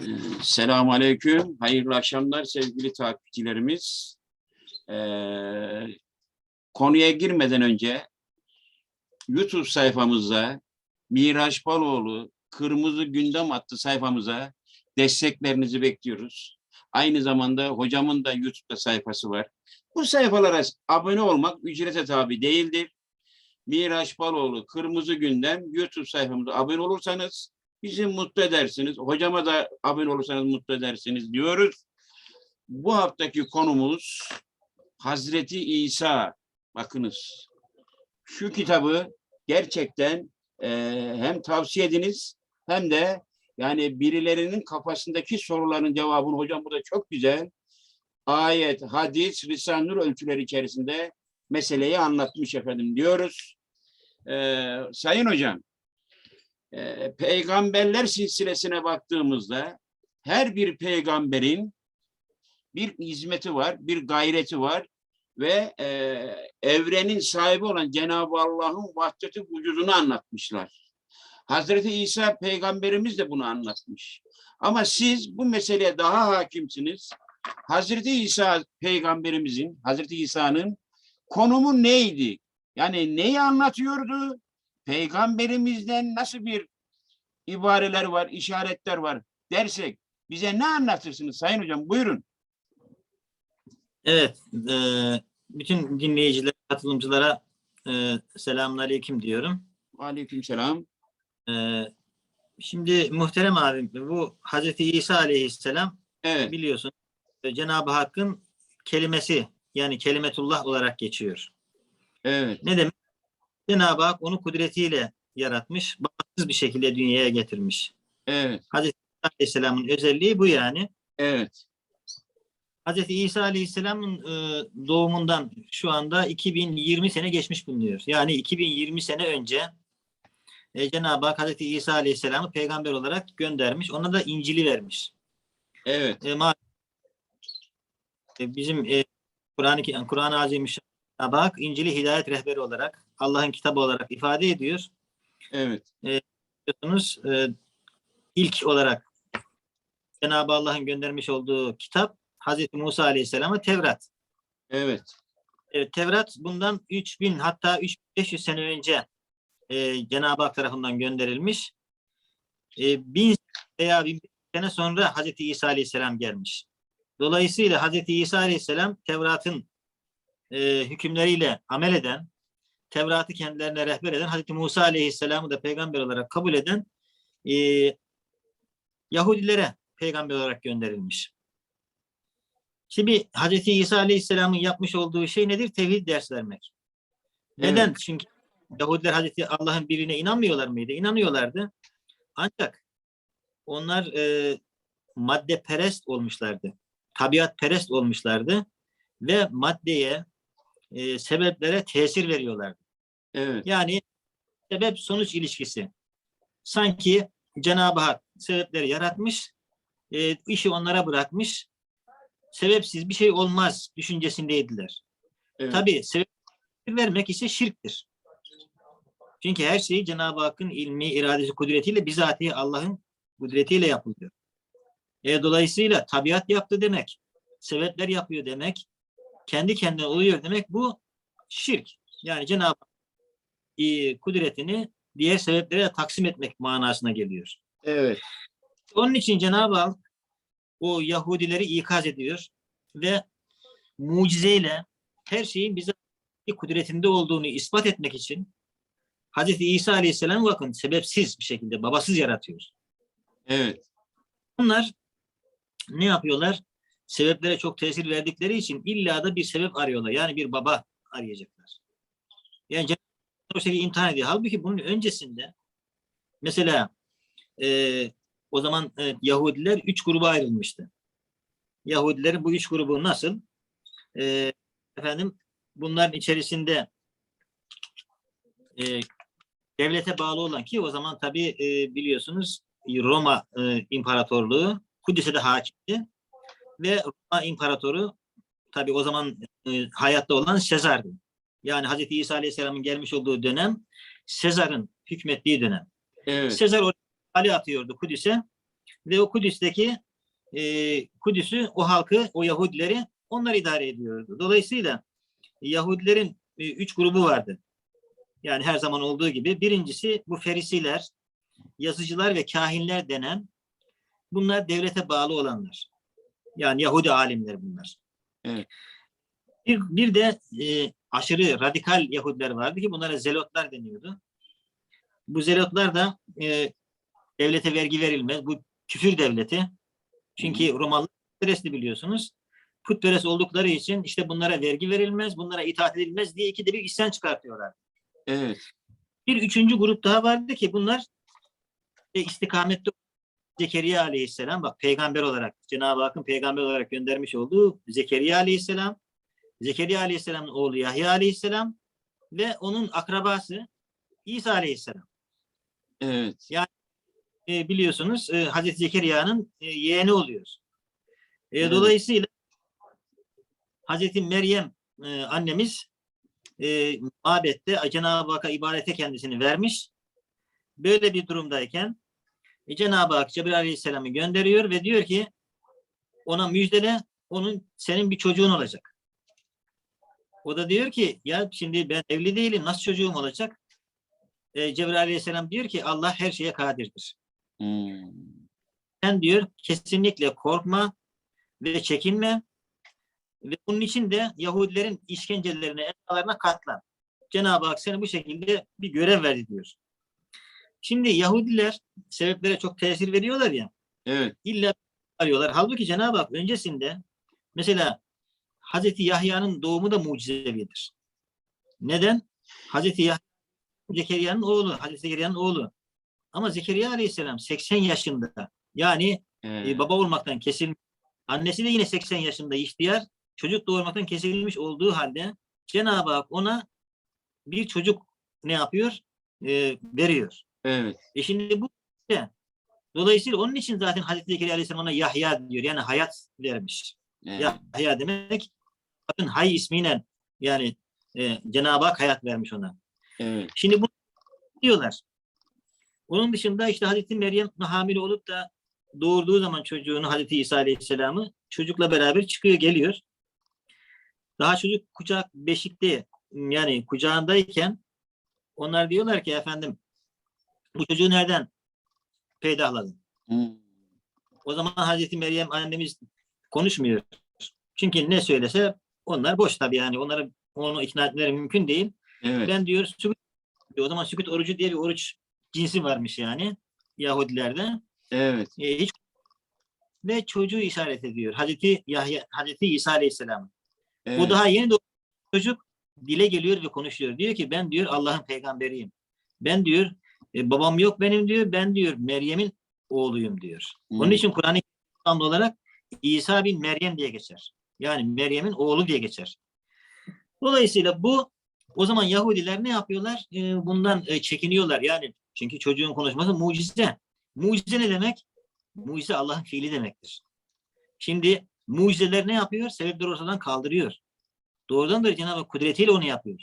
Ee, Selamun Aleyküm. Hayırlı akşamlar sevgili takipçilerimiz. Ee, konuya girmeden önce YouTube sayfamızda Miraç Baloğlu Kırmızı Gündem adlı sayfamıza desteklerinizi bekliyoruz. Aynı zamanda hocamın da YouTube'da sayfası var. Bu sayfalara abone olmak ücrete tabi değildir. Miraç Baloğlu Kırmızı Gündem YouTube sayfamıza abone olursanız bizi mutlu edersiniz. Hocama da abone olursanız mutlu edersiniz diyoruz. Bu haftaki konumuz Hazreti İsa. Bakınız şu kitabı gerçekten eee, hem tavsiye ediniz hem de yani birilerinin kafasındaki soruların cevabını hocam burada çok güzel ayet, hadis, Risale-i Nur ölçüleri içerisinde meseleyi anlatmış efendim diyoruz. Eee, sayın hocam e, peygamberler silsilesine baktığımızda her bir peygamberin bir hizmeti var, bir gayreti var ve e, evrenin sahibi olan Cenab-ı Allah'ın vahdeti vücudunu anlatmışlar. Hazreti İsa peygamberimiz de bunu anlatmış. Ama siz bu meseleye daha hakimsiniz. Hazreti İsa peygamberimizin, Hazreti İsa'nın konumu neydi? Yani neyi anlatıyordu? Peygamberimizden nasıl bir ibareler var, işaretler var dersek bize ne anlatırsınız Sayın Hocam? Buyurun. Evet, e, bütün dinleyiciler, katılımcılara e, selamünaleyküm diyorum. Aleykümselam. E, şimdi muhterem abim, bu Hazreti İsa aleyhisselam Evet, biliyorsun e, Cenab-ı Hakk'ın kelimesi yani kelimetullah olarak geçiyor. evet, Ne demek? Cenab-ı Hak onu kudretiyle yaratmış, bağımsız bir şekilde dünyaya getirmiş. evet, Hazreti İsa aleyhisselamın özelliği bu yani. evet, Hazreti İsa Aleyhisselam'ın e, doğumundan şu anda 2020 sene geçmiş bulunuyor. Yani 2020 sene önce e, Cenab-ı Hak Hazreti İsa Aleyhisselam'ı peygamber olarak göndermiş. Ona da İncil'i vermiş. evet, E, e, bizim e, Kur'an-ı Kur'an-ı Azimüşşan Cenab-ı Hak İncil'i hidayet rehberi olarak Allah'ın kitabı olarak ifade ediyor. evet, Biliyorsunuz e, ilk olarak Cenab-ı Allah'ın göndermiş olduğu kitap Hazreti Musa Aleyhisselam'a Tevrat. evet, Evet, Tevrat bundan 3000 hatta 3500 sene önce e, Cenab-ı Hak tarafından gönderilmiş. E, 1000 veya 1000 sene sonra Hazreti İsa Aleyhisselam gelmiş. Dolayısıyla Hazreti İsa Aleyhisselam Tevrat'ın e, hükümleriyle amel eden, Tevrat'ı kendilerine rehber eden, Hazreti Musa Aleyhisselam'ı da peygamber olarak kabul eden e, Yahudilere peygamber olarak gönderilmiş. Şimdi Hazreti İsa Aleyhisselam'ın yapmış olduğu şey nedir? Tevhid ders vermek. Neden? Evet. Çünkü Yahudiler Hazreti Allah'ın birine inanmıyorlar mıydı? İnanıyorlardı. Ancak onlar e, madde perest olmuşlardı. Tabiat perest olmuşlardı ve maddeye, e, sebeplere tesir veriyorlardı. Evet, Yani sebep sonuç ilişkisi. Sanki Cenab-ı Hak sebepleri yaratmış, e, işi onlara bırakmış. Sebepsiz bir şey olmaz düşüncesindeydiler. evet, Tabii sebep vermek ise şirktir. Çünkü her şey Cenab-ı Hakk'ın ilmi, iradesi, kudretiyle bizatihi Allah'ın kudretiyle yapılıyor. E, dolayısıyla tabiat yaptı demek, sebepler yapıyor demek, kendi kendine oluyor demek bu şirk. Yani Cenab-ı e, kudretini diğer sebeplere taksim etmek manasına geliyor. evet, Onun için Cenab-ı Hak o Yahudileri ikaz ediyor ve mucizeyle her şeyin bize kudretinde olduğunu ispat etmek için Hazreti İsa Aleyhisselam bakın sebepsiz bir şekilde babasız yaratıyor. evet, Bunlar ne yapıyorlar? Sebeplere çok tesir verdikleri için illa da bir sebep arıyorlar. Yani bir baba arayacaklar. Yani Cenab-ı O şeyi imtihan ediyor. Halbuki bunun öncesinde mesela e, o zaman e, Yahudiler üç gruba ayrılmıştı. Yahudilerin bu üç grubu nasıl? E, efendim bunların içerisinde e, devlete bağlı olan ki o zaman tabii e, biliyorsunuz Roma e, İmparatorluğu Kudüs'e de hakimdi ve Roma İmparatoru tabii o zaman e, hayatta olan Sezar'dı. Yani Hazreti İsa Aleyhisselam'ın gelmiş olduğu dönem Sezar'ın hükmettiği dönem. evet, Sezar oraya Ali atıyordu Kudüs'e. Ve o Kudüs'teki e, Kudüs'ü, o halkı, o Yahudileri onlar idare ediyordu. Dolayısıyla Yahudilerin e, üç grubu vardı. Yani her zaman olduğu gibi. Birincisi bu ferisiler, yazıcılar ve kahinler denen bunlar devlete bağlı olanlar. Yani Yahudi alimleri bunlar. Evet. Bir, bir de e, aşırı radikal Yahudiler vardı ki bunlara zelotlar deniyordu. Bu zelotlar da e, devlete vergi verilmez. Bu küfür devleti. Çünkü Romalılar putperesti biliyorsunuz. Putperest oldukları için işte bunlara vergi verilmez, bunlara itaat edilmez diye ikide bir isyan çıkartıyorlar. Evet. Bir üçüncü grup daha vardı ki bunlar e, istikamette Zekeriya Aleyhisselam bak peygamber olarak Cenab-ı Hakk'ın peygamber olarak göndermiş olduğu Zekeriya Aleyhisselam Zekeriya Aleyhisselam'ın oğlu Yahya Aleyhisselam ve onun akrabası İsa Aleyhisselam. Evet. E, biliyorsunuz e, Hazreti Zekeriya'nın e, yeğeni oluyor. E, Evet. Dolayısıyla Hazreti Meryem e, annemiz e, mabette Cenab-ı Hakk'a ibadete kendisini vermiş. Böyle bir durumdayken e, Cenab-ı Hak Cebrail Aleyhisselam'ı gönderiyor ve diyor ki ona müjdele onun senin bir çocuğun olacak. O da diyor ki ya şimdi ben evli değilim nasıl çocuğum olacak? E, Cebrail Aleyhisselam diyor ki Allah her şeye kadirdir. Hmm. Sen diyor kesinlikle korkma ve çekinme ve bunun için de Yahudilerin işkencelerine, ezalarına katlan. Cenab-ı Hak seni bu şekilde bir görev verdi diyor. Şimdi Yahudiler sebeplere çok tesir veriyorlar ya, Evet. illa arıyorlar. Halbuki Cenab-ı Hak öncesinde mesela Hazreti Yahya'nın doğumu da mucizevidir. Neden? Hazreti Yahya Zekeriya'nın oğlu, Hazreti Zekeriya'nın oğlu. Ama Zekeriya Aleyhisselam 80 yaşında. Yani Evet. e, baba olmaktan kesilmiş. Annesi de yine 80 yaşında ihtiyar. Çocuk doğurmaktan kesilmiş olduğu halde Cenab-ı Hak ona bir çocuk ne yapıyor? E, veriyor. Evet. E şimdi bu işte, dolayısıyla onun için zaten Hazreti Zekeriya Aleyhisselam ona Yahya diyor. Yani hayat vermiş. Evet. Yahya demek bakın hay ismiyle yani e, Cenab-ı Hak hayat vermiş ona. Evet. Şimdi bunu diyorlar. Onun dışında işte Hazreti Meryem hamile olup da doğurduğu zaman çocuğunu Hazreti İsa Aleyhisselam'ı çocukla beraber çıkıyor geliyor. Daha çocuk kucak beşikte yani kucağındayken onlar diyorlar ki efendim bu çocuğu nereden peydahladın? Hmm. O zaman Hazreti Meryem annemiz konuşmuyor. Çünkü ne söylese onlar boş tabii yani onları onu ikna etmeleri mümkün değil. Evet. Ben diyor sükut o zaman sükut orucu diye bir oruç cinsi varmış yani Yahudilerde. Evet. E, hiç ve çocuğu işaret ediyor. Hazreti Yahya, Hazreti İsa Aleyhisselam. Evet. O daha yeni doğmuş çocuk dile geliyor ve konuşuyor. Diyor ki ben diyor Allah'ın peygamberiyim. Ben diyor e, babam yok benim diyor. Ben diyor Meryem'in oğluyum diyor. Onun Hmm. için Kur'an-ı Kerim'de olarak İsa bin Meryem diye geçer. Yani Meryem'in oğlu diye geçer. Dolayısıyla bu o zaman Yahudiler ne yapıyorlar? Ee, bundan e, çekiniyorlar. Yani çünkü çocuğun konuşması mucize. Mucize ne demek? Mucize Allah'ın fiili demektir. Şimdi mucizeler ne yapıyor? Sebepleri ortadan kaldırıyor. Doğrudan da Cenab-ı kudretiyle onu yapıyor.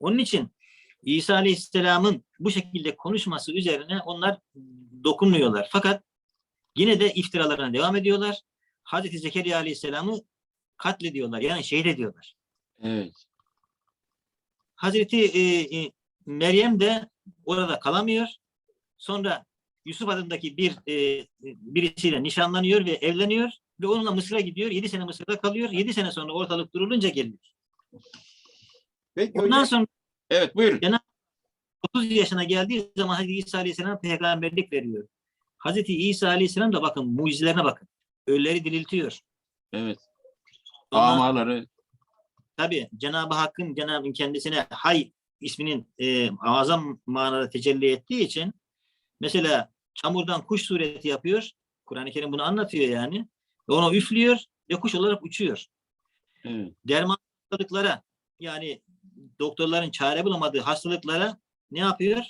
Onun için İsa Aleyhisselam'ın bu şekilde konuşması üzerine onlar dokunmuyorlar. Fakat yine de iftiralarına devam ediyorlar. Hazreti Zekeriya Aleyhisselam'ı katlediyorlar. Yani şehit ediyorlar. Evet. Hazreti e, e, Meryem de orada kalamıyor. Sonra Yusuf adındaki bir e, birisiyle nişanlanıyor ve evleniyor ve onunla Mısır'a gidiyor. 7 sene Mısır'da kalıyor. 7 sene sonra ortalık durulunca geliyor. Peki Ondan hocam. sonra Evet buyurun. 30 yaşına geldiği zaman Hazreti İsa Aleyhisselam peygamberlik veriyor. Hazreti İsa Aleyhisselam da bakın mucizelerine bakın. Ölüleri diriltiyor. Evet. Amaları. Tabi Cenab-ı Hakk'ın Cenab-ı kendisine Hay isminin e, azam manada tecelli ettiği için mesela çamurdan kuş sureti yapıyor. Kur'an-ı Kerim bunu anlatıyor yani. Ve ona üflüyor ve kuş olarak uçuyor. Evet. Derman hastalıklara yani doktorların çare bulamadığı hastalıklara ne yapıyor?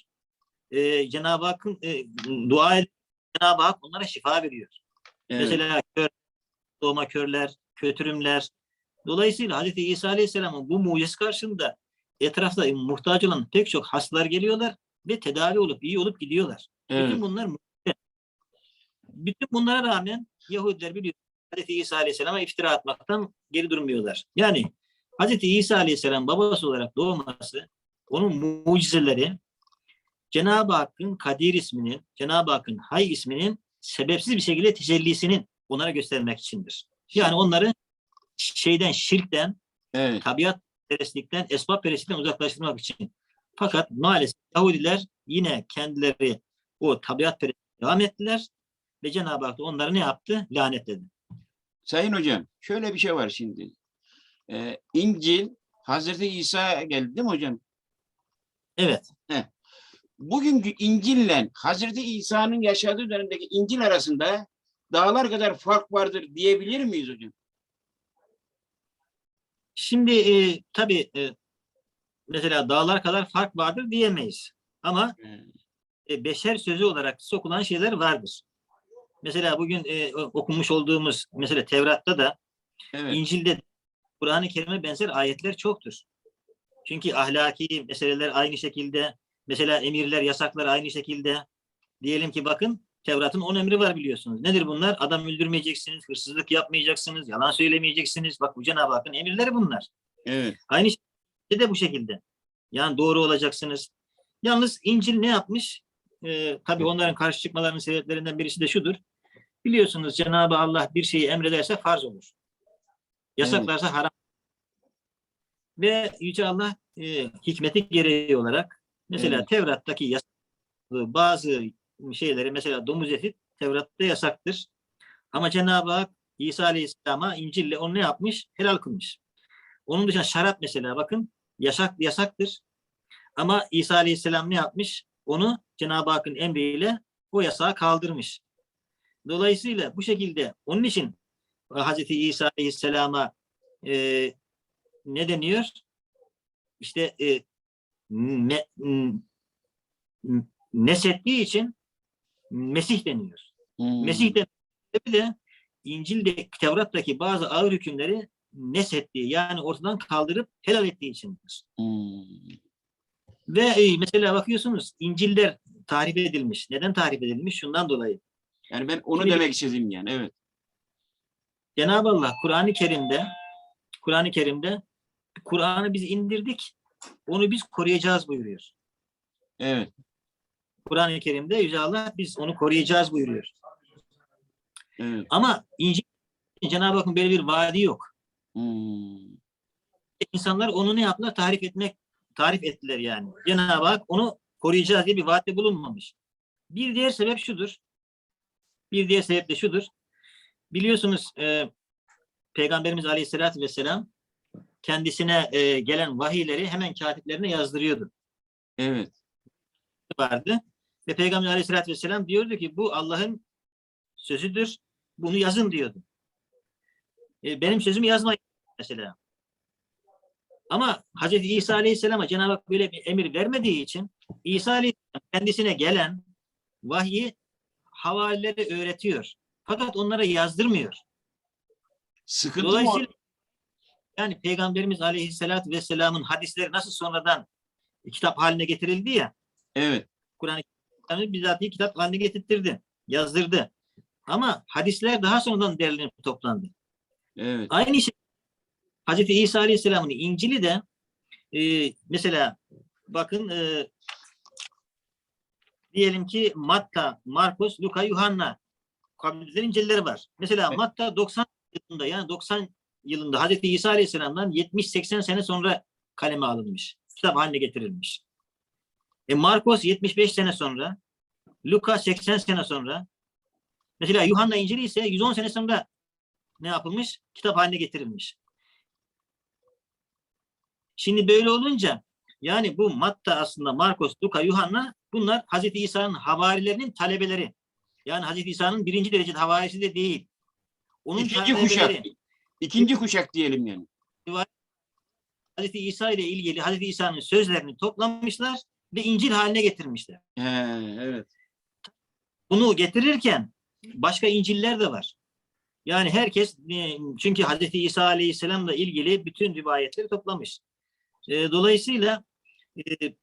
E, Cenab-ı Hakk'ın e, dua edip Cenab-ı Hak onlara şifa veriyor. Evet. Mesela kör, doğma körler, kötürümler. Dolayısıyla Hz. İsa Aleyhisselam'ın bu mucizesi karşısında etrafta muhtaç olan pek çok hastalar geliyorlar ve tedavi olup iyi olup gidiyorlar. evet. Bütün bunlar mucize. bütün bunlara rağmen Yahudiler biliyor Hazreti İsa Aleyhisselam'a iftira atmaktan geri durmuyorlar. Yani Hazreti İsa Aleyhisselam babası olarak doğması, onun mucizeleri Cenab-ı Hakk'ın Kadir isminin, Cenab-ı Hakk'ın Hay isminin sebepsiz bir şekilde tecellisini onlara göstermek içindir. Yani onları şeyden, şirkten, Evet. tabiat perestlikten, esbab perestlikten uzaklaştırmak için. Fakat maalesef Yahudiler yine kendileri o tabiat perestliğine devam ettiler ve Cenab-ı Hak da onları ne yaptı? Lanetledi. Sayın hocam şöyle bir şey var şimdi. Ee, İncil Hazreti İsa geldi değil mi hocam? Evet. Bugünkü İncil'le Hazreti İsa'nın yaşadığı dönemdeki İncil arasında dağlar kadar fark vardır diyebilir miyiz hocam? Şimdi e, tabii e, mesela dağlar kadar fark vardır diyemeyiz. Ama e, beşer sözü olarak sokulan şeyler vardır. Mesela bugün e, okumuş olduğumuz mesela Tevrat'ta da Evet. İncil'de Kur'an-ı Kerim'e benzer ayetler çoktur. Çünkü ahlaki meseleler aynı şekilde, mesela emirler, yasaklar aynı şekilde. Diyelim ki bakın Tevrat'ın 10 emri var biliyorsunuz. Nedir bunlar? Adam öldürmeyeceksiniz, hırsızlık yapmayacaksınız, yalan söylemeyeceksiniz. Bak bu Cenab-ı Hakk'ın emirleri bunlar. Evet. Aynı şekilde de bu şekilde. Yani doğru olacaksınız. Yalnız İncil ne yapmış? Ee, tabii onların karşı çıkmalarının sebeplerinden birisi de şudur. Biliyorsunuz Cenab-ı Allah bir şeyi emrederse farz olur. Yasaklarsa haram. Ve Yüce Allah e, hikmeti gereği olarak mesela Evet. Tevrat'taki yasak bazı şeyleri mesela domuz eti Tevrat'ta yasaktır. Ama Cenab-ı Hak İsa Aleyhisselam'a İncil'le onu ne yapmış? Helal kılmış. Onun dışında şarap mesela bakın yasak yasaktır. Ama İsa Aleyhisselam ne yapmış? Onu Cenab-ı Hakk'ın emriyle o yasağı kaldırmış. Dolayısıyla bu şekilde onun için Hazreti İsa Aleyhisselam'a e, ne deniyor? İşte e, ne, nesettiği için Mesih deniyor. Hmm. Mesih de de İncil'de, Tevrat'taki bazı ağır hükümleri nesettiği yani ortadan kaldırıp helal ettiği içindir. Hmm. Ve e, mesela bakıyorsunuz İncil'ler tarif edilmiş. Neden tarif edilmiş? Şundan dolayı. Yani ben onu Şimdi- demek istedim yani. Evet. Cenab-ı Allah Kur'an-ı Kerim'de Kur'an-ı Kerim'de Kur'an'ı biz indirdik. Onu biz koruyacağız buyuruyor. Evet. Kur'an-ı Kerim'de Yüce Allah biz onu koruyacağız buyuruyor. Evet. Ama İncil Cenab-ı Hakk'ın böyle bir vaadi yok. Hmm. İnsanlar onu ne yaptılar? Tarif etmek, tarif ettiler yani. Cenab-ı Hak onu koruyacağız diye bir vaatte bulunmamış. Bir diğer sebep şudur. Bir diğer sebep de şudur. Biliyorsunuz e, Peygamberimiz Aleyhisselatü Vesselam kendisine e, gelen vahiyleri hemen katiplerine yazdırıyordu. Evet. Vardı. Ve Peygamber Aleyhisselatü Vesselam diyordu ki bu Allah'ın sözüdür. Bunu yazın diyordu. E, benim sözümü yazmayın mesela. Ama Hazreti İsa Aleyhisselam'a Cenab-ı Hak böyle bir emir vermediği için İsa Aleyhisselam kendisine gelen vahyi havarileri öğretiyor. Fakat onlara yazdırmıyor. Sıkıntı mı? Dolayısıyla yani Peygamberimiz Aleyhisselatü Vesselam'ın hadisleri nasıl sonradan kitap haline getirildi ya Evet. Kur'an-ı Kerim'i bizatihi kitap haline getirtirdi, yazdırdı. Ama hadisler daha sonradan derlenip toplandı. Evet. Aynı şey Hazreti İsa Aleyhisselam'ın İncil'i de e, mesela bakın e, diyelim ki Matta, Markus, Luka, Yuhanna kabulden İncil'leri var. Mesela Evet. Matta 90 yılında yani 90 yılında Hazreti İsa Aleyhisselam'dan 70-80 sene sonra kaleme alınmış. Kitap haline getirilmiş. E Markus 75 sene sonra, Luka 80 sene sonra, mesela Yuhanna İncil'i ise 110 sene sonra ne yapılmış? Kitap haline getirilmiş. Şimdi böyle olunca yani bu Matta aslında Markus, Luka, Yuhanna bunlar Hazreti İsa'nın havarilerinin talebeleri. Yani Hazreti İsa'nın birinci derece havarisi de değil. Onun İkinci kuşak. İkinci kuşak diyelim yani. Hazreti İsa ile ilgili Hazreti İsa'nın sözlerini toplamışlar ve İncil haline getirmişler. He, evet. Bunu getirirken başka İncil'ler de var. Yani herkes e, çünkü Hazreti İsa Aleyhisselam'la ilgili bütün rivayetleri toplamış. E, Dolayısıyla e,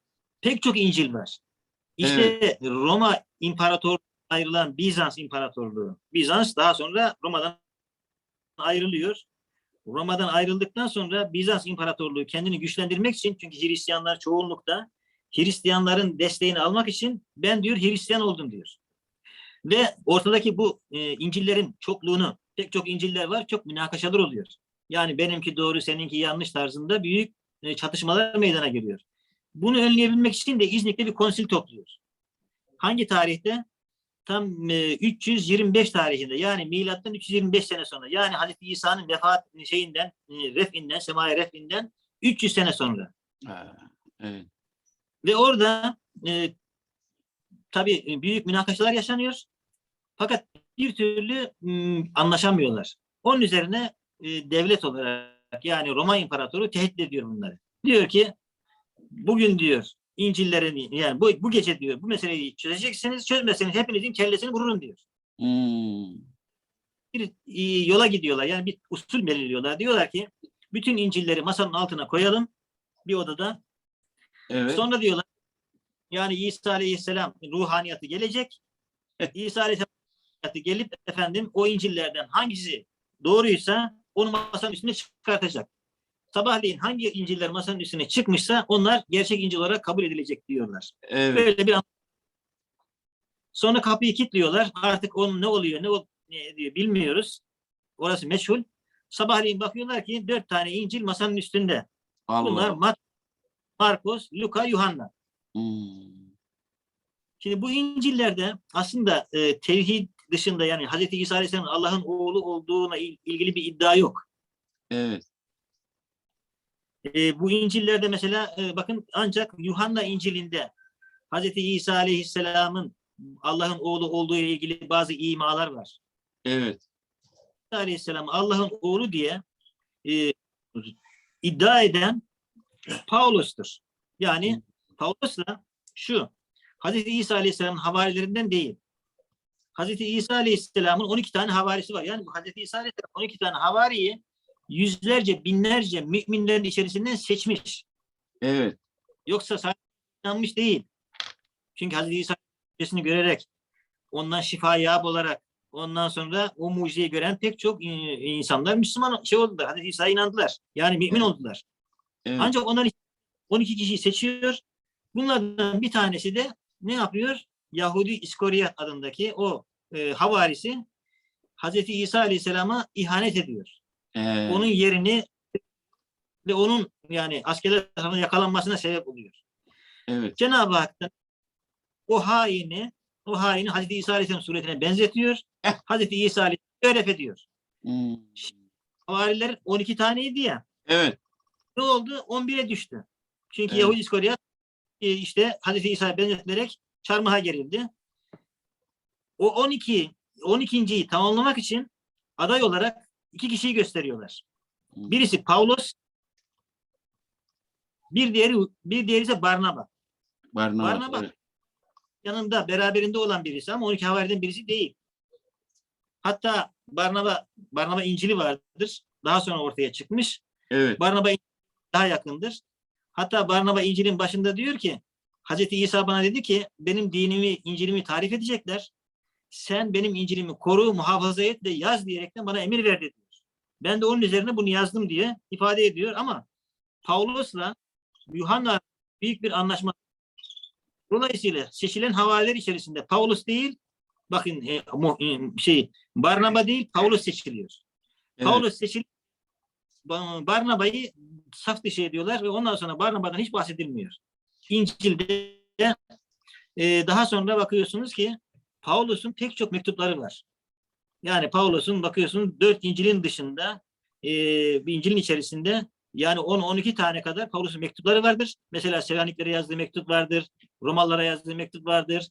pek çok İncil var. İşte Roma İmparator ayrılan Bizans İmparatorluğu. Bizans daha sonra Roma'dan ayrılıyor. Roma'dan ayrıldıktan sonra Bizans İmparatorluğu kendini güçlendirmek için çünkü Hristiyanlar çoğunlukta Hristiyanların desteğini almak için ben diyor Hristiyan oldum diyor. Ve ortadaki bu e, İncil'lerin çokluğunu pek çok İncil'ler var çok münakaşalar oluyor. Yani benimki doğru seninki yanlış tarzında büyük e, çatışmalar meydana geliyor. Bunu önleyebilmek için de İznik'te bir konsil topluyor. Hangi tarihte? Tam e, 325 tarihinde yani milattan 325 sene sonra yani Hazreti İsa'nın vefat şeyinden e, refinden semaya refinden 300 sene sonra. Evet. Ve orada e, tabii e, büyük münakaşalar yaşanıyor. Fakat bir türlü m, anlaşamıyorlar. Onun üzerine e, devlet olarak yani Roma İmparatoru tehdit ediyor bunları. Diyor ki bugün diyor İncil'lerin yani bu, bu gece diyor bu meseleyi çözeceksiniz. Çözmezseniz hepinizin kellesini vururum diyor. Hmm, Bir e, yola gidiyorlar. Yani bir usul belirliyorlar. Diyorlar ki bütün İncil'leri masanın altına koyalım bir odada. Evet. Sonra diyorlar yani İsa Aleyhisselam ruhaniyatı gelecek. İsa Aleyhisselam ruhaniyatı gelip efendim o İncil'lerden hangisi doğruysa onu masanın üstüne çıkartacak. Sabahleyin hangi İncil'ler masanın üstüne çıkmışsa onlar gerçek İncil olarak kabul edilecek diyorlar. Evet. Böyle bir an- Sonra kapıyı kilitliyorlar. Artık onun ne oluyor ne, ol- ne ediyor bilmiyoruz. Orası meçhul. Sabahleyin bakıyorlar ki dört tane İncil masanın üstünde. Bunlar Allah. Mat, Markus, Luka, Yuhanna. Hmm, Şimdi bu İncil'lerde aslında e, tevhid dışında yani Hz. İsa Aleyhisselam'ın Allah'ın oğlu olduğuna il- ilgili bir iddia yok. Evet. E, bu İncil'lerde mesela e, bakın ancak Yuhanna İncil'inde Hz. İsa Aleyhisselam'ın Allah'ın oğlu olduğu ile ilgili bazı imalar var. Evet. Aleyhisselam Allah'ın oğlu diye e, iddia eden Paulus'tur. Yani Paulus da şu Hz. İsa Aleyhisselam'ın havarilerinden değil. Hz. İsa Aleyhisselam'ın 12 tane havarisi var. Yani Hz. İsa Aleyhisselam 12 tane havariyi yüzlerce, binlerce müminlerin içerisinden seçmiş. Evet. Yoksa sadece inanmış değil. Çünkü Hz. İsa mucizesini görerek ondan şifa yap olarak ondan sonra o mucizeyi gören pek çok e, insanlar Müslüman şey oldular. Hz. İsa'ya inandılar. Yani mümin oldular. Evet. Ancak onlar 12 kişiyi seçiyor. Bunlardan bir tanesi de ne yapıyor? Yahudi İskoriyat adındaki o e, havarisi Hazreti İsa Aleyhisselam'a ihanet ediyor. Ee, Onun yerini ve onun yani askerler tarafından yakalanmasına sebep oluyor. evet. Cenab-ı Hak da o haini o haini Hazreti İsa Aleyhisselam suretine benzetiyor. Eh. Hazreti İsa Aleyhisselam öyle ediyor. Hmm, Havariler 12 taneydi ya. Evet. Ne oldu? 11'e düştü. Çünkü Evet. Yahudi İskoriyat e, işte Hazreti İsa'ya benzetilerek çarmıha gerildi. O 12 12.yi tamamlamak için aday olarak iki kişiyi gösteriyorlar. Hmm. Birisi Pavlos, bir diğeri bir diğeri ise Barnaba. Barnabas. Barnabas. Evet. Yanında beraberinde olan birisi ama 12 havariden birisi değil. Hatta Barnaba Barnaba İncil'i vardır. Daha sonra ortaya çıkmış. Evet. Barnaba daha yakındır. Hatta Barnaba İncil'in başında diyor ki Hazreti İsa bana dedi ki benim dinimi, İncil'imi tarif edecekler. Sen benim İncil'imi koru, muhafaza et ve yaz diyerekten bana emir verdi diyor. Ben de onun üzerine bunu yazdım diye ifade ediyor ama Paulus'la Yuhanna büyük bir anlaşma. Dolayısıyla seçilen havaleler içerisinde Paulus değil, bakın e, e, şey Barnaba değil, Paulus seçiliyor. Evet. Paulus seçil Ba- Barnaba'yı saf dışı ediyorlar ve ondan sonra Barnaba'dan hiç bahsedilmiyor. İncil'de e, daha sonra bakıyorsunuz ki Paulus'un pek çok mektupları var. Yani Paulus'un bakıyorsunuz dört İncil'in dışında e, bir İncil'in içerisinde yani 10-12 tane kadar Paulus'un mektupları vardır. Mesela Selaniklere yazdığı mektup vardır. Romalılara yazdığı mektup vardır.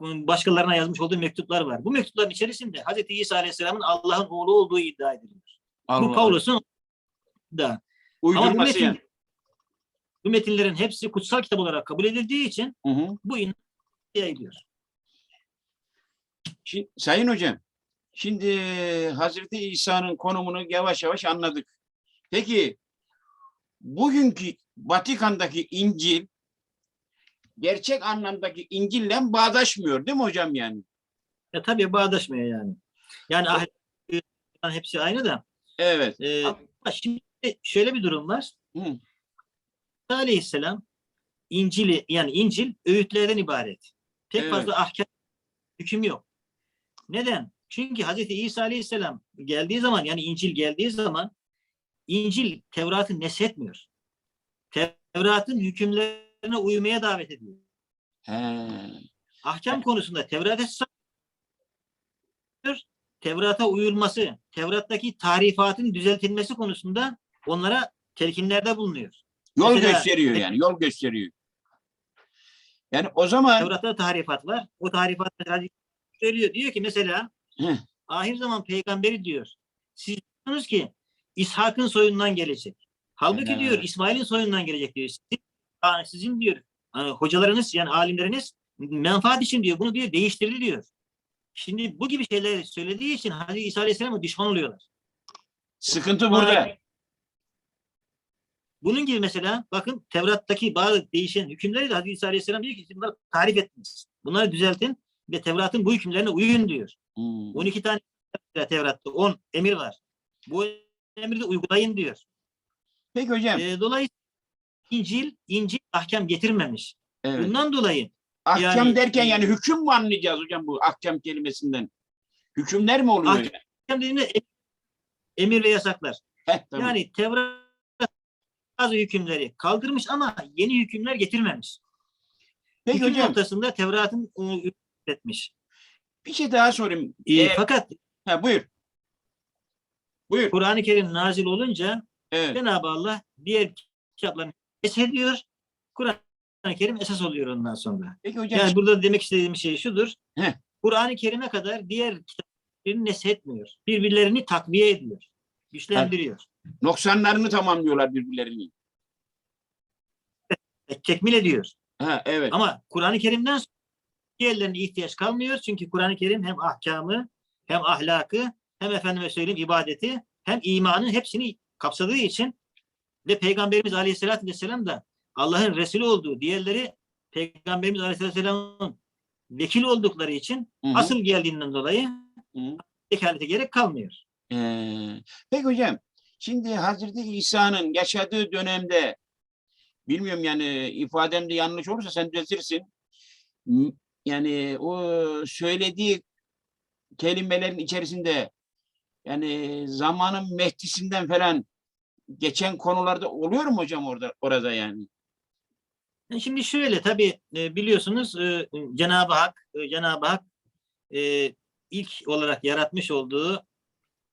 Başkalarına yazmış olduğu mektuplar var. Bu mektupların içerisinde Hz. İsa Aleyhisselam'ın Allah'ın oğlu olduğu iddia ediliyor. Allah. Bu Paulus'un da. Ama bu, metin, yani. bu metinlerin hepsi kutsal kitap olarak kabul edildiği için Hı hı. bu inanç yayılıyor. Şimdi, Sayın Hocam, şimdi Hazreti İsa'nın konumunu yavaş yavaş anladık. Peki bugünkü Vatikan'daki İncil gerçek anlamdaki İncil'le bağdaşmıyor değil mi hocam yani? E, tabii bağdaşmıyor yani. Yani ahlak hepsi aynı da. Evet. E, ama şimdi şöyle bir durum var. Hı. Aleyhisselam İncil'i yani İncil öğütlerden ibaret. Pek Evet. fazla ahkam hüküm yok. Neden? Çünkü Hazreti İsa Aleyhisselam geldiği zaman yani İncil geldiği zaman İncil Tevrat'ı neshetmiyor. Tevrat'ın hükümlerine uymaya davet ediyor. He. Ahkam konusunda Tevrat'a Tevrat'a uyulması, Tevrat'taki tarifatın düzeltilmesi konusunda onlara telkinlerde bulunuyor. Yol Mesela- gösteriyor yani. Yol gösteriyor. Yani o zaman Tevrat'ta tarifat var. O tarifat söylüyor. Diyor ki mesela Heh. ahir zaman peygamberi diyor. Siz diyorsunuz ki İshak'ın soyundan gelecek. Halbuki Evet. diyor İsmail'in soyundan gelecek diyor. Sizin, yani sizin diyor hocalarınız yani alimleriniz menfaat için diyor. Bunu diyor değiştirdi diyor. Şimdi bu gibi şeyler söylediği için Hazreti İsa Aleyhisselam'a düşman oluyorlar. sıkıntı burada. Bunun gibi mesela bakın Tevrat'taki bazı değişen hükümleri de Hazreti İsa Aleyhisselam diyor ki "Siz bunları tarif ettiniz. Bunları düzeltin ve Tevrat'ın bu hükümlerine uyun diyor. Hmm. 12 tane Tevrat'ta 10 emir var. Bu emri de uygulayın diyor. Peki hocam. Ee, dolayısıyla İncil, İncil ahkam getirmemiş. evet. Bundan dolayı Ahkam yani- derken yani hüküm mü anlayacağız hocam bu ahkam kelimesinden? Hükümler mi oluyor? Ahkam- em- emir ve yasaklar. Heh, tamam. Yani Tevrat bazı hükümleri kaldırmış ama yeni hükümler getirmemiş. Peki Hüküm hocam noktasında Tevrat'ın ıı, etmiş. bir şey daha sorayım. Ee, Eğer- fakat ha, buyur. Buyur. Kur'an-ı Kerim nazil olunca Evet. Cenab-ı Allah diğer kitaplarını ediyor. Kur'an-ı Kerim esas oluyor ondan sonra. Peki hocam Yani burada demek istediğim şey şudur. Heh. Kur'an-ı Kerim'e kadar diğer kitapları neshetmiyor. Birbirlerini takviye ediyor. Güçlendiriyor. Noksanlarını tamamlıyorlar birbirlerini. Tekmil ediyor. Ha evet. Ama Kur'an-ı Kerim'den sonra diğerlerine ihtiyaç kalmıyor. Çünkü Kur'an-ı Kerim hem ahkamı hem ahlakı hem efendime söyleyeyim ibadeti hem imanın hepsini kapsadığı için ve Peygamberimiz Aleyhisselatü Vesselam da Allah'ın Resulü olduğu diğerleri Peygamberimiz Aleyhisselatü Vesselam'ın vekil oldukları için Hı hı. asıl geldiğinden dolayı vekalete gerek kalmıyor. Ee, peki hocam şimdi Hazreti İsa'nın yaşadığı dönemde bilmiyorum yani ifadem de yanlış olursa sen düzeltirsin. Yani o söylediği kelimelerin içerisinde yani zamanın Mehdi'sinden falan geçen konularda oluyor mu hocam orada orada yani? E Şimdi şöyle tabii e, biliyorsunuz e, Cenab-ı Hak Cenab-ı Hak ilk olarak yaratmış olduğu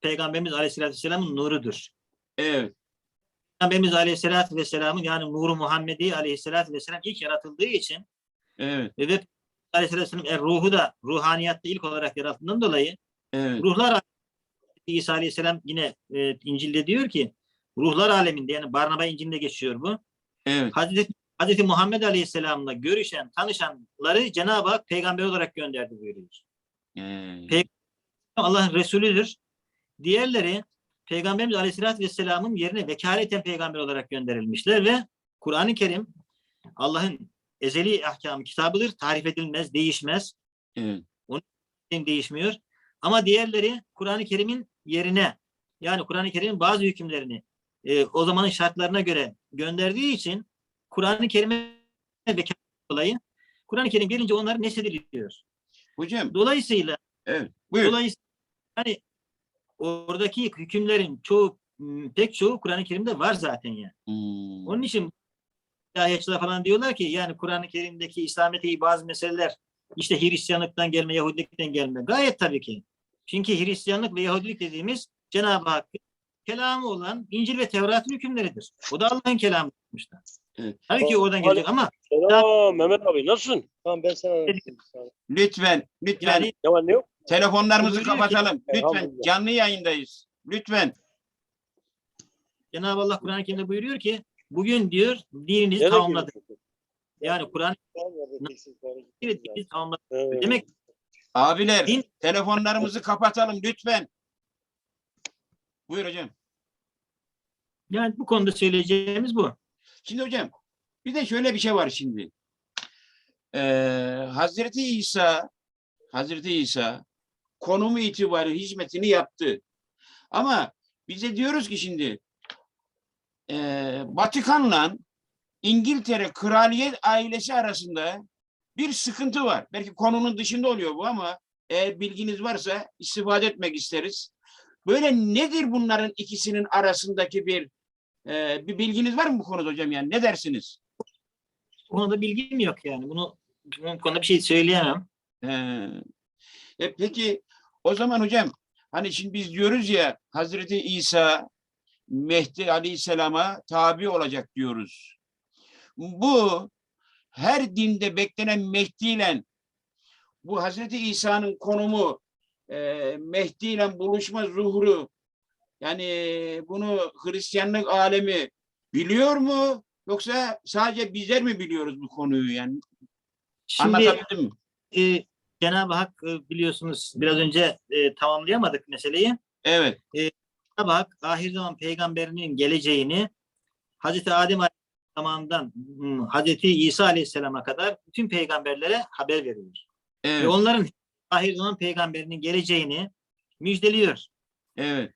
Peygamberimiz Aleyhisselatü Vesselam'ın nurudur. Evet. Peygamberimiz Aleyhisselatü Vesselam'ın yani nuru Muhammedi Aleyhisselatü Vesselam ilk yaratıldığı için Evet. ve Aleyhisselatü Vesselam e, ruhu da ruhaniyatta ilk olarak yaratıldığından dolayı Evet. ruhlar İsa Aleyhisselam yine e, İncil'de diyor ki ruhlar aleminde yani Barnaba İncil'de geçiyor bu. Evet. Hazreti, Hazreti Muhammed Aleyhisselam'la görüşen, tanışanları Cenab-ı Hak peygamber olarak gönderdi buyuruyor. Ee, Pe- Allah'ın Resulüdür. Diğerleri Peygamberimiz Aleyhisselatü Vesselam'ın yerine vekaleten peygamber olarak gönderilmişler ve Kur'an-ı Kerim Allah'ın ezeli ahkamı kitabıdır. Tarif edilmez, değişmez. evet. değişmiyor. Ama diğerleri Kur'an-ı Kerim'in yerine yani Kur'an-ı Kerim'in bazı hükümlerini e, o zamanın şartlarına göre gönderdiği için Kur'an-ı Kerim'e vekalet dolayı Kur'an-ı Kerim gelince onları nesediliyor. Hocam Dolayısıyla evet. Buyur. dolayısıyla hani oradaki hükümlerin çoğu m, pek çoğu Kur'an-ı Kerim'de var zaten yani. Hmm. Onun için ayetçiler falan diyorlar ki yani Kur'an-ı Kerim'deki İslamiyet'teki bazı meseleler işte Hristiyanlıktan gelme, Yahudilikten gelme. Gayet tabii ki. Çünkü Hristiyanlık ve Yahudilik dediğimiz Cenab-ı Hakk'ın kelamı olan İncil ve Tevrat'ın hükümleridir. O da Allah'ın kelamı yapmışlar. Evet. Tabii ki oradan gelecek ama Selam Mehmet abi nasılsın? Tamam ben sana. Lütfen, lütfen yani Ne var ne yok? Telefonlarımızı kapatalım. Lütfen canlı yayındayız. Lütfen. Cenab-ı Allah Kur'an-ı Kerim'de buyuruyor ki bugün diyor dininizi Nereye gidiyorsun? Yani. Kerim'de dininizi tamamladık. Ee, Demek Abiler Din- telefonlarımızı kapatalım lütfen. Buyur hocam. yani bu konuda söyleyeceğimiz bu. Şimdi hocam bir de şöyle bir şey var şimdi. Ee, Hazreti İsa Hazreti İsa konumu itibariyle hizmetini yaptı. Ama bize diyoruz ki şimdi eee Vatikan'la İngiltere kraliyet ailesi arasında bir sıkıntı var. Belki konunun dışında oluyor bu ama eğer bilginiz varsa istifade etmek isteriz. Böyle nedir bunların ikisinin arasındaki bir eee, bir bilginiz var mı bu konuda hocam yani ne dersiniz? Bu konuda bilgim yok yani. Bunu bu konuda bir şey söyleyemem. He. E peki o zaman hocam hani şimdi biz diyoruz ya Hazreti İsa Mehdi Aleyhisselam'a tabi olacak diyoruz. Bu her dinde beklenen Mehdi ile bu Hazreti İsa'nın konumu e, Mehdi ile buluşma zuhuru yani bunu Hristiyanlık alemi biliyor mu yoksa sadece bizler mi biliyoruz bu konuyu yani Şimdi anlatabildim mi? e, Cenab-ı Hak e, biliyorsunuz biraz önce e, tamamlayamadık meseleyi. Evet. Cenab-ı Hak ahir zaman peygamberinin geleceğini Hazreti Adem zamanından hmm, Hazreti İsa Aleyhisselam'a kadar bütün peygamberlere haber veriyor. Ve Evet. onların ahir zaman peygamberinin geleceğini müjdeliyor. Evet.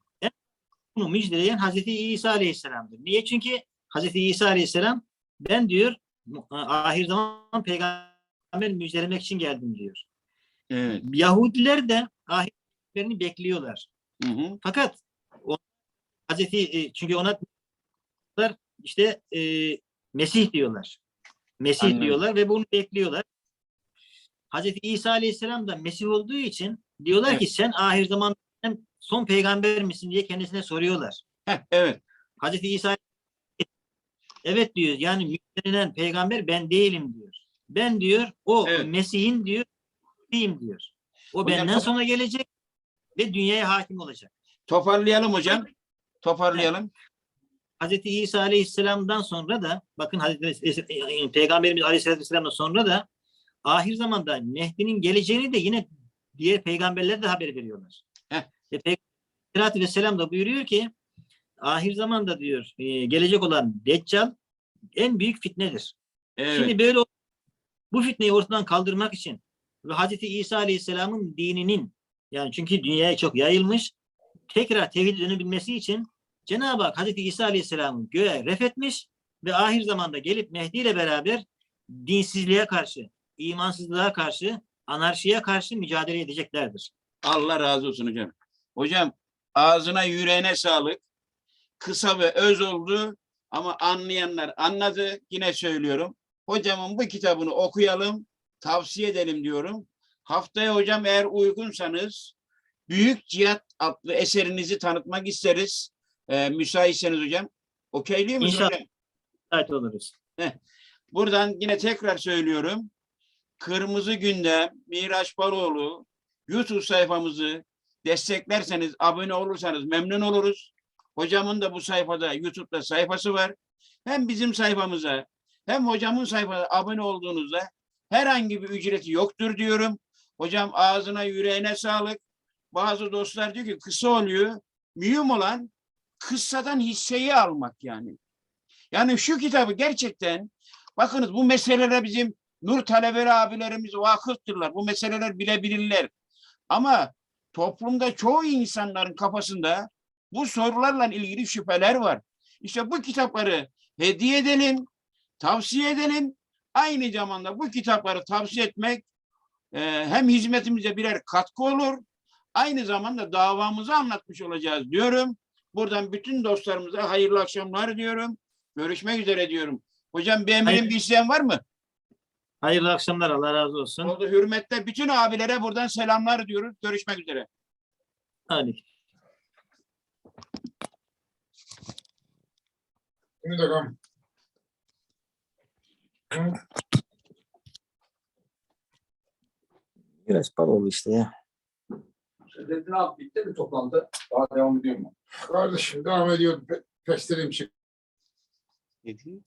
Bunu müjdeleyen Hazreti İsa Aleyhisselam'dır. Niye? Çünkü Hazreti İsa Aleyhisselam ben diyor mu- ahir zaman peygamber müjdelemek için geldim diyor. Evet. Yahudiler de ahir peygamberini bekliyorlar. Hı hı. Fakat o, Hazreti e, çünkü ona işte e, Mesih diyorlar. Mesih Anladım. diyorlar ve bunu bekliyorlar. Hazreti İsa Aleyhisselam da Mesih olduğu için diyorlar Evet. ki sen ahir zaman son peygamber misin diye kendisine soruyorlar. Heh, evet. Hazreti İsa evet diyor yani müjdelenen peygamber ben değilim diyor. Ben diyor o Evet. Mesih'in diyor Mesih'im diyor. O Hocam benden sonra gelecek ve dünyaya hakim olacak. Toparlayalım hocam. Toparlayalım. Hazreti İsa Aleyhisselam'dan sonra da bakın Hazreti Peygamberimiz Aleyhisselam'dan sonra da ahir zamanda Mehdi'nin geleceğini de yine diğer peygamberler de haber veriyorlar. Heh. Ve Peygamber Vesselam da buyuruyor ki ahir zamanda diyor e, gelecek olan Deccal en büyük fitnedir. Evet. Şimdi böyle bu fitneyi ortadan kaldırmak için ve Hazreti İsa Aleyhisselam'ın dininin yani çünkü dünyaya çok yayılmış tekrar tevhid dönebilmesi için Cenab-ı Hak Hazreti İsa Aleyhisselam'ı göğe refetmiş ve ahir zamanda gelip Mehdi ile beraber dinsizliğe karşı, imansızlığa karşı, anarşiye karşı mücadele edeceklerdir. Allah razı olsun hocam. Hocam ağzına yüreğine sağlık. Kısa ve öz oldu ama anlayanlar anladı. Yine söylüyorum. Hocamın bu kitabını okuyalım, tavsiye edelim diyorum. Haftaya hocam eğer uygunsanız Büyük Cihat adlı eserinizi tanıtmak isteriz. Ee, müsaitseniz hocam. Okeyliyor musunuz İnşallah. hocam? Müsait oluruz. Buradan yine tekrar söylüyorum. Kırmızı Gündem, Miraç Baroğlu YouTube sayfamızı desteklerseniz, abone olursanız memnun oluruz. Hocamın da bu sayfada YouTube'da sayfası var. Hem bizim sayfamıza hem hocamın sayfasına abone olduğunuzda herhangi bir ücreti yoktur diyorum. Hocam ağzına yüreğine sağlık. Bazı dostlar diyor ki kısa oluyor. Mühim olan kıssadan hisseyi almak yani. Yani şu kitabı gerçekten bakınız bu meselelere bizim Nur talebeleri abilerimiz vakıftırlar. Bu meseleler bilebilirler. Ama toplumda çoğu insanların kafasında bu sorularla ilgili şüpheler var. İşte bu kitapları hediye edelim, tavsiye edelim. Aynı zamanda bu kitapları tavsiye etmek e, hem hizmetimize birer katkı olur, aynı zamanda davamızı anlatmış olacağız diyorum. Buradan bütün dostlarımıza hayırlı akşamlar diyorum. Görüşmek üzere diyorum. Hocam bir emrin bir isteyen var mı? Hayırlı akşamlar. Allah razı olsun. Oldu hürmetle bütün abilere buradan selamlar diyoruz. Görüşmek üzere. Hadi. Şimdi de Biraz oldu işte ya. Şerefettin abi bitti mi toplantı? Daha devam ediyor mu? Kardeşim devam ediyor. Pe- Pestireyim çık.